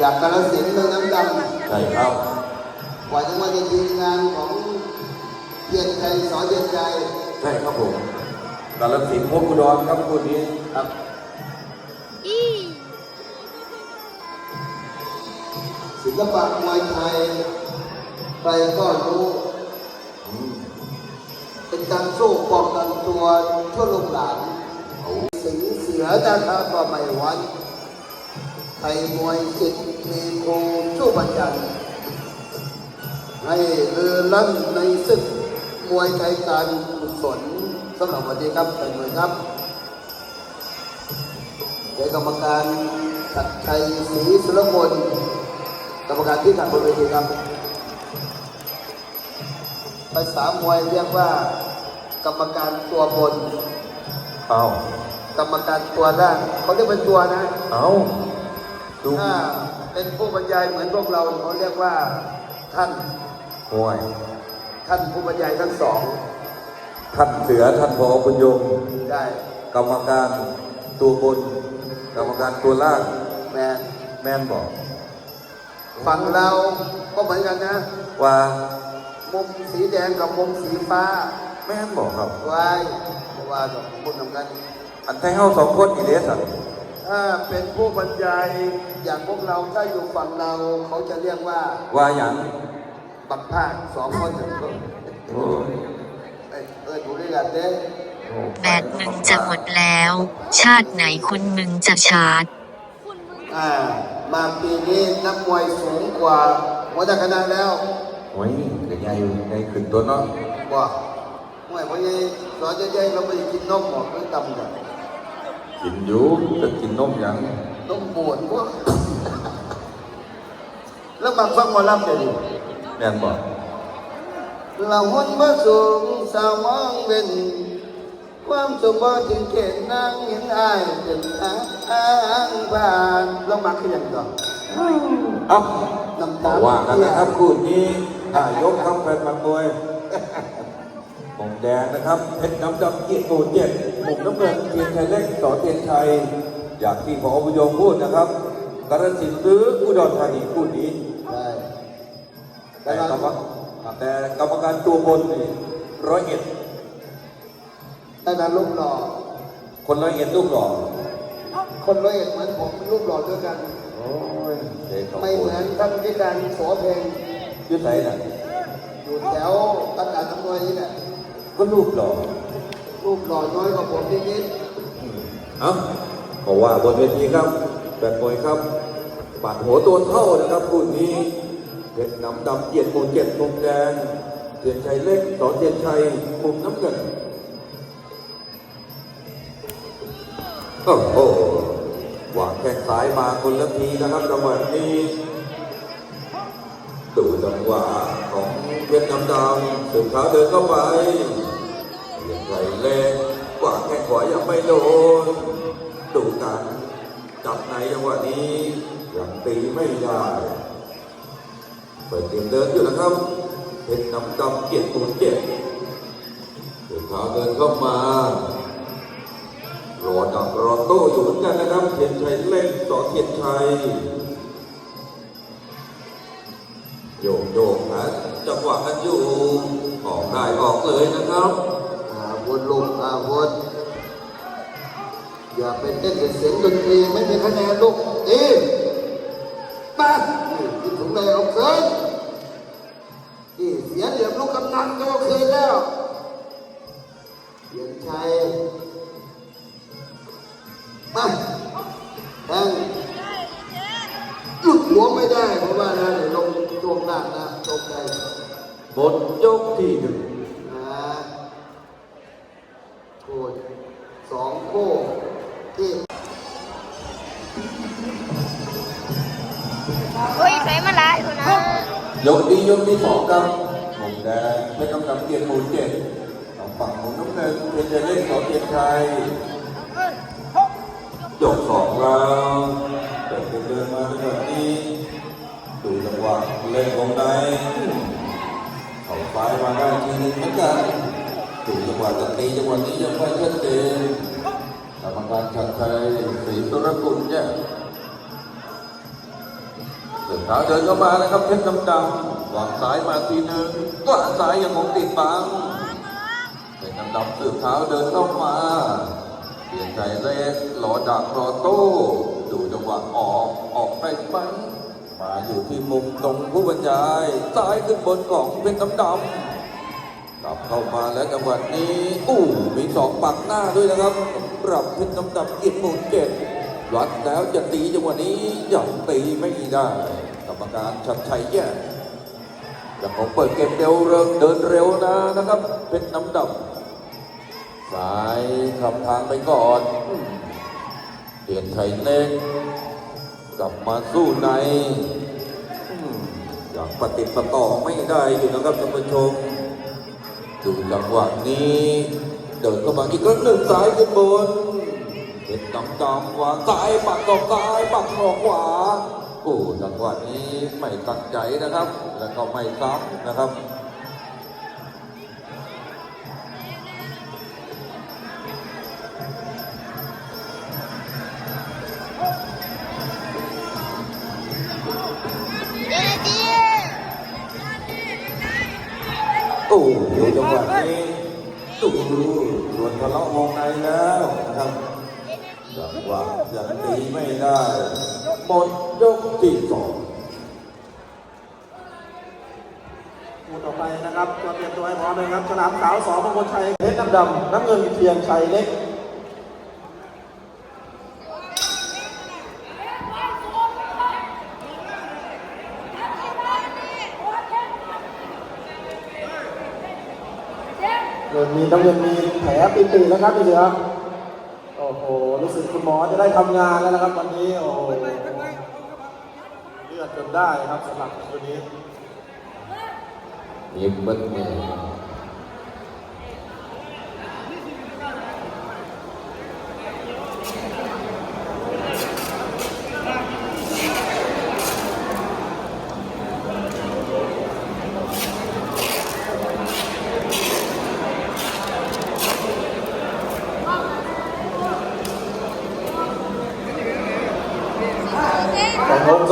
จากกาลสินธุ์เมืองน้ำดใช่ครับำกว่าจะมาเป็นทีมงานของเทียนชัยสอนเทียนชัยใช่ครับผมกาลสินธุ์พบอุดรครับคู่นี้ครับ ศิลปะมวยไทยใครก็รู้อืมเป็นการสู้ป้องกันตัวชั่วลูกหลานโอ้สิงห์เสือนะครับก็ไม่หวัน ไทยมวยสิทธิ์มีครูสู้บัญญัติให้เรือลั่นในศึกมวยไทยการกุศลสำหรับวันนี้ครับเป็นมือครับโดยกรรมการชัดชัยศรีสุรพลกรรมการที่ขัดบนเวทีครับภาษามวยเรียกว่า กรรมการตัวบน เอากรรมการตัวล่างเขาเรียกเป็นตัวนะ เอา ดูถ้าเป็นผู้บรรยายเหมือนพวกเราเขาเรียกว่าท่านห่วย ท่านผู้บรรยายทั้งสอง ท่านเสือท่านพอบุญยงได้กรรมการตัวบน กรรมการตัวล่างแมนแม่นบอกฝั่งเราก็เหมือนกันนะ ว่ามุมสีแดงกับมุมสีฟ้า แม่นบอกครับไว้เพราะว่าต้องพูดทำกัน อันไทยเฮาสองคนอีเดสัน ถ้าเป็นผู้บรรยายอย่างพวกเราถ้าอยู่ฝั่งเราเขาจะเรียกว่าว่าอย่างบักภาคสองคนหนึ่งคนโอ้ยเอ้ยเออดูด้วยกันเด้โอ้แบตมึงจะหมดแล้ว ชาติไหนคนมึงจะชาร์จอ่ามาปีนี้นักมวยสูงกว่าหัวหน้าคณะแล้วโอ้ยเดี๋ยวใหญ่ใหญ่ขึ้นตัวเนาะว่ามวยเพราะยัยสอนใหญ่ๆเราไม่ได้กินนมหรอกหรือตำกัน กินอยู่จะกินนมหยังนมบวชพวกแล้วมาฟังหมอลำเดี๋ยวนี้แม่นบอกเราหุ่นมาสูงสาวมองเป็นความสมบูรณ์ถึงเกณฑ์นางเห็นอายเป็นทางผ่านเรามาขึ้นยังก่อนเอ้าน้ำบตาอกว่ากันนะครับคู่นี้นายกครับแฟนมันมวย ผมแดงนะครับเพชรน้ำดำกีโกเจ็ดมุมน้ำเงินเทียนชัยเล็กต่อเทียนชัยอย่างที่พอบุญยงพูดนะครับกระสินธุ์หรืออุดรธานีคู่นี้ได้แต่กรรมแต่กรรมการตัวบนนี่ร้อยเอ็ดแต่นั้นรูปหล่อคนร้อยเอ็ดลูกหล่อคนร้อยเอ็ดเหมือนผมรูปหล่อด้วยกันโอ้ยเด็กของไม่คุเหณมือนท่านที่การโสเพลงยืดไหนน่ะอยู่แถวตัดการทำนวยนี่แหละ ก็ลูกหล่อรูปหล่อน้อยกว่าผมนิดเอ้าก็ว่าบนเวทีครับแบบมวยครับปาดหัวตัวเท่านะครับคู่นี้เพชรน้ำดำเกียรติโมเจ็ดมุมแดงเทียนชัยเล็กต่อเทียนชัยมุมน้ำเงินโอ้โหวางแข้งซ้ายมาคนละทีนะครับจังหวะนี้ดูจังหวะของ เพชรน้ำดำถึงขาเดินเข้าไปเทียนชัยเล็กว่าแข้งขวายังไม่โดนดูกันจับในจังหวะนี้ยังตีไม่ได้เปิดเกมเดินอยู่นะครับเป็นนำดำเกียรติปูนเจ็ดถึงเท้าเดินเข้ามารอดักรอโต้อยู่เหมือนกันนะครับเทียนชัยเล่นต่อเทียนชัยโยกโย หวะกันอยู่ออกได้ออกเลยนะครับๆอาวุธลูกอาวุธอย่าไปเต้นเป็นเสียงดนตรีไม่มีคะแนนลูกดีมานี่คิดถึงเลยเอาคืนนี่เสียเหลี่ยมลูกกำนันก็เอาคืนแล้วเสียงชัยมาแทงหลุดหัวไม่ได้เพราะว่านะเดี๋ยวลงตวงล่างนะตกใจ หมดยกที่หนึ่งนะโคตรสองโก้ที่โอ้ยใครมาละอยู่นะยกนี้ยกที่สองครับผมแดงเพชรน้ำดำเกียรติหมูเจ็ดทางฝั่งของน้ำเงินเป็นเจเล่นต่อเกียรติชัยยกสองแล้วเดินเดินมาในแบบนี้ดูจังหวะเล่นวงในเขาซ้ายมาได้ทีนึงเหมือนกันดูจังหวะจะตีจังหวะนี้ยังไม่ชัดเจนกรรมการชัดชัยศรีตุรกุลเนี่ยขาเดินเข้ามานะครับเพชรดำดำวางซ้ายมาทีหนึ่งวางซ้ายยังคงติดบังเพชรดำดำสืบเท้าเดินเข้ามาเปลี่ยนใจเล็กรอดักรอโต้ดูจังหวะออกออกไปไหมมา อยู่ที่มุมตรงผู้บรรยายซ้ายขึ้นบนของเพชรดำดำกลับเข้ามาแล้วจังหวะนี้อู้มีสองปักหน้าด้วยนะครับปรับเพชรน้ำดำเกียรติหมู่เจ็ดวัดแล้วจะตีจังหวะนี้ยังตีไม่ได้กรรมการชัดชัยแย่ยังคงเปิดเกมเร็วเริ่มเดินเร็วนะนะครับเพชรน้ำดำซ้ายขับทางไปก่อนเปลี่ยนไทยเล็กกลับมาสู้ใน ยังปฏิปต่อไม่ได้อยู่นะครับท่านผู้ชมดูจังหวะนี้เดินเข้ามาอีกครั้งหนึ่งซ้ายขึ้นบนเห็นดำดำวางซ้ายปักออกซ้ายปักออกขวาโอ้จังหวะนี้ไม่ตั้งใจนะครับ แล้วก็ไม่ซ้ำนะครับ โอ้โหจังหวะนี้ดูดวนทะเลาะวงในแล้วนะครับจังหวะยังตีไม่ได้หมดยกที่สองคู่ต่อไปนะครับก็เตรียมตัวให้พร้อมเลยครับสนามขาวสอมงคลชัยเพชรน้ำดำน้ำเงินเทียนชัยเล็ก เงินมีน้ำเงินมีแผลปิติแล้วครับพี่เหลือโอ้โหรู้สึกคุณหมอจะได้ทำงานแล้วนะครับวันนี้โอ้โหเลือดจนได้ครับสำหรับคนนี้ ยิ้มเบิ้ลมือแ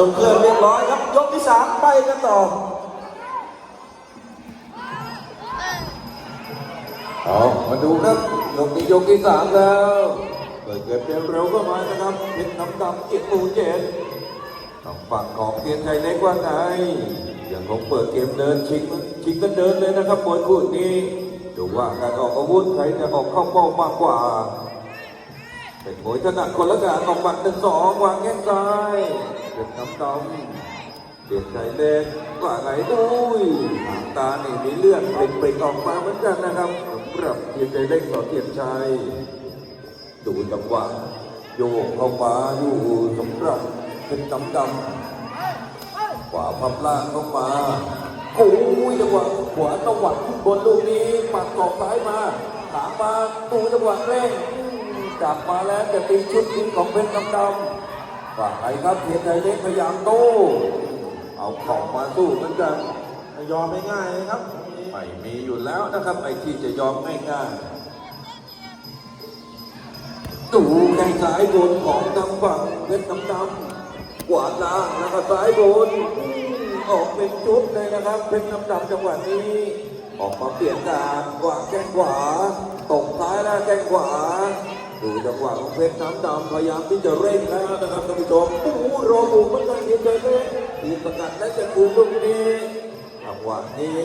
ตรงเครื่องเรียบร้อยครับ ยกที่สามไปกันต่อเอามาดูครับยกที่ยกที่สามแล้วเปิดเกมเกมเร็วก็มานะครับเพชรน้ำดำเกียรติมูเจ็ดทางฝั่งของเกียรติชัยเล็กว่าไงยังคงเปิดเกมเดินชิงชิงกันเดินเลยนะครับมวยคู่นี้ดูว่าการออกอาวุธใครจะออกเข้าเป้ามากกว่า เป็นมวยถนัดคนละการออกหมัดหนึ่งสองวางแข้งซ้ายเป็นน้ำดำเปลี่ยนใจเล็กว่าไงดุยหางตานี่มีเลือดเปล่งออกมาเหมือนกันนะครับสำหรับเปลี่ยนใจเล็กต่อเทียนชัยดูจังหวะโยกเข้ามาอยู่สำหรับเป็นน้ำดำขวาพับล่างเข้ามาโอ้ยจังหวะขวาตวัดขึ้นบนลูกนี้ปัดศอกซ้ายมาถามมาดูจังหวะเร่ง กลับมาแล้วจะตีชุดนี้ของเพชรน้ำดำฝ่ายครับเพียรใจเล็กพยายามโต้เอาของมาสู้เหมือนกันไม่ยอมไม่ง่ายนะครับ ไม่มีอยู่แล้วนะครับไอ้ที่จะยอมง่ายๆดูในสายบนของทางฝั่งเพชรน้ำดำขวาล่างแล้วก็สายบนออกเป็นจุดเลยนะครับเพชรน้ำดำจังหวะนี้ ออกมาเปลี่ยนการวางแข้งขวาตกซ้ายแล้วแข้งขวา ดูจังหวะของเพชรน้ำดำพยายามที่จะเร่งแล้วนะครับท่านผู้ชมโอ้โหรออยู่เหมันกันเพียงใจเล็กทีสกัดและจะคืนลูกนี้จังหวะนี้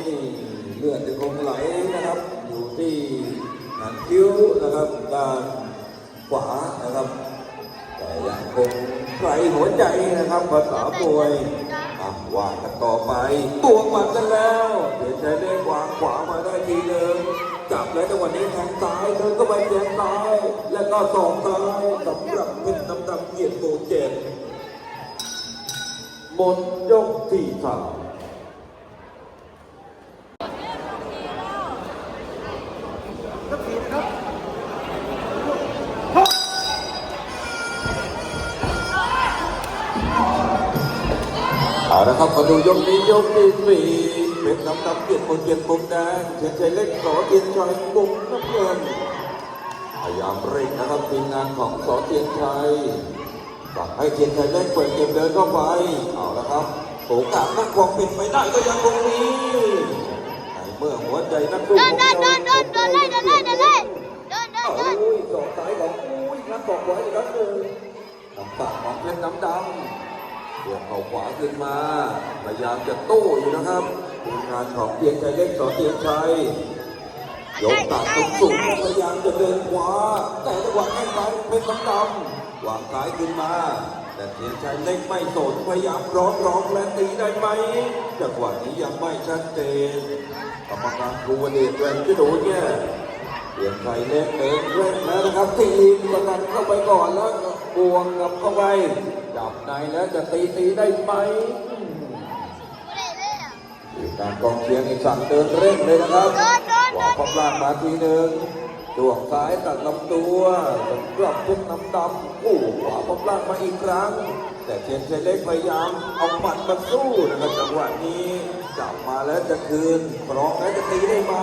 เลือดจะคงไหลนะครับ อยู่ที่หางคิ้วนะครับด้านขวานะครับแต่ยังคงใส่หัวใจนะครับภาษามวยอะว่ากันต่อไปบวกหมัดกันแล้วเดี๋ยวจะได้วางขวา แล้วจัวะนี้แทงซ้ายเดินเข้าไปแทงซ้าย แล้วก็สองซ้ายสำหรับเพชรน้ำดำเกียรติโบเจ็ดหมดยกที่สามเอาละครับมาดูยกนี้ยกที่สี่ เป็นน้ำดำเกียรติคนเกียรติมุมแดงเชียนชัยเล็กสอเทียนชัยมุมน้ำเงินพยายามเร่งนะครับทีมงานของสอเทียนชัยสั่งให้เทียนชัยเล็กเปิดเกมเดินเข้าไปเอาละครับโอกาสนักความผิดไม่ได้ก็ยังคงมีในเมื่อหัวใจนักสู้เดินเดินเดินเดินเดินเลยเดินเลยเดินเลยเดินเดินเอาเดินอุ้ยสอกซ้ายของอุ้ยนักบอกไว้อีกครั้งหนึ่งน้ำปากของเพชรน้ำดำเบี่ยงเข่าขวาขึ้นมาพยายามจะโต้อยู่นะครับ ทีมงานของเตียงชัยเล็กสอเตียงชัยยกตัดสูงสูงพยายามจะเดินขวา แต่จังหวะแข้งซ้ายเป็นน้ำดำวางซ้ายขึ้นมา แต่เทียนชัยเล็กไม่สนพยายามร้องร้องและตีได้ไหมจังหวะนี้ยังไม่ชัดเจนกรรมการครูวเดชแรงที่ดูเนี่ยเทียนชัยเล็กเดินเร่งแล้วนะครับทีมประกันเข้าไปก่อนแล้วบวงกลับเข้าไปจับในแล้วจะตีตีได้ไหม การกองเชียร์อีสั่งเดินเร่งเลยนะครับขวาพบล่างมาทีหนึ่งดวงซ้ายตัดลำตัวสำหรับเพชรน้ำดำโอ้ขวาพบล่างมาอีกครั้ง แต่เทียนชัยเล็กพยายามเอาหมัดมาสู้นะครับจังหวะนี้จับมาแล้วจะคืนพร้อมแล้วจะตีได้ไหม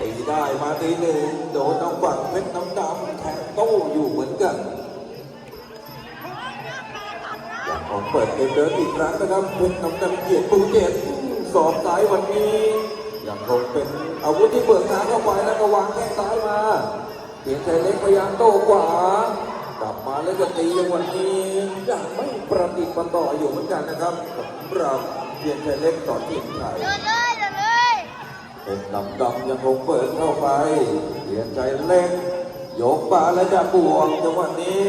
ตีได้มาทีหนึ่งโดนน้องฝั่งเพชรน้ำดำแทงโต้อยู่เหมือนกันอยางของเปิดเกมเดินอีกครั้งนะครับเพชรน้ำดำเกียรติปูเจ็ด สองซ้ายวันนี้ยังคงเป็นอาวุธที่เปิดทางเข้าไปแล้วก็วางแข้งซ้ายมาเทียนชัยเล็กพยายามโต้ขวากลับมาแล้วจะตีอย่างวันนี้ยังไม่ประติดประต่ออยู่เหมือนกันนะครับสำหรับเทียนชัยเล็กต่อทีมไทยเดินเลยเดินเลยเป็นดำดำๆยังคงเปิดเข้าไปเลียนใจเล็กยกปาและจะบวกจังหวะนี้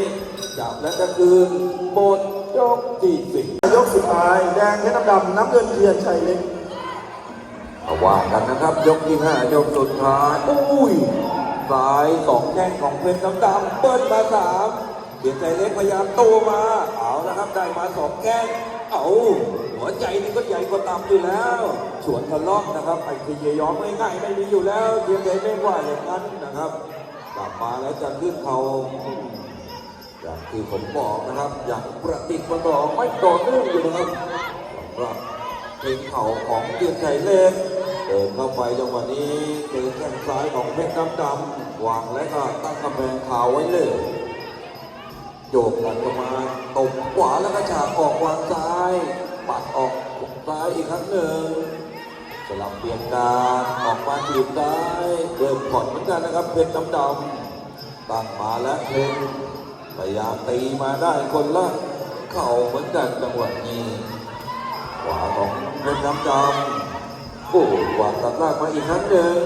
จับและจะคืนหมดยกที่สิบยกสุดท้ายแดงเพชรน้ำดำน้ำเงินเทียนชัยเล็ก เอาว่ากันนะครับ ยกที่ห้ายกสุดท้ายอุ้ยสายสองแข้งของเพชรดำดำๆเปิ้ลมาสามเลียนใจเล็กพยายามโตมาเอานะครับได้มาสองแข้งเอาหัวใจนี่ก็ใหญ่กว่าตับอยู่แล้วสวนทะเลาะนะครับไอ้ที่ยอมง่ายๆไม่มีอยู่แล้วเทียนใจเล็กว่าอย่างนั้นนะครับกลับมาแล้วจะขึ้นเขาอย่างที่ผมบอกนะครับ อย่างประติดประต่อไม่ต่อเนื่องอยู่นะครับสำหรับ เพลงเข่าของเกียรติชัยเล็กเดินเข้าไปจังหวะนี้เจอแข้งซ้ายของเพชรดำดำวางและก็ตั้งกำแพงขาวไว้เลยโยกกันเข้ามาตบขวาแล้วก็ฉากออกวางซ้ายปัดออกซ้ายอีกครั้งหนึ่งสลับเปลี่ยนการออกมาถีบได้เริ่มผ่อนเหมือนกันนะครับเพชรดำดำตั้งมาแล้วเพชรพยายามตีมาได้คนละเข่าเหมือนกันจังหวะนี้ขวาของ เพชรดำดำโอ้วางตัดลางมาอีกครั้งหนึ่ง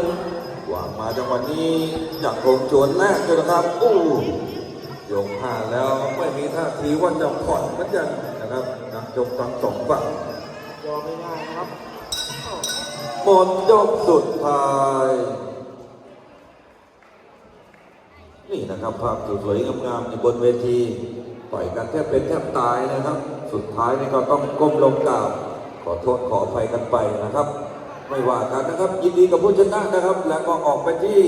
วางมาจังหวะนี้อย่างคงชวนแรกเลยนะครับโอ้ยกผ่านแล้วไม่มีท่าทีว่าจะผ่อนเหมือนกันนะครับนักจกทั้งสองฝั่งยอมไม่ง่านะครับหมดยกสุดท้าย นี่นะครับภาพสวยๆงามๆอยู่บนเวทีต่อยกันแทบเป็นแทบตายนะครับ สุดท้ายนี่ก็ต้องก้มลงกราบ ขอโทษขออภัยกันไปนะครับ ไม่ว่ากันนะครับ ยินดีกับผู้ชนะนะครับ แล้วก็ออกไปที่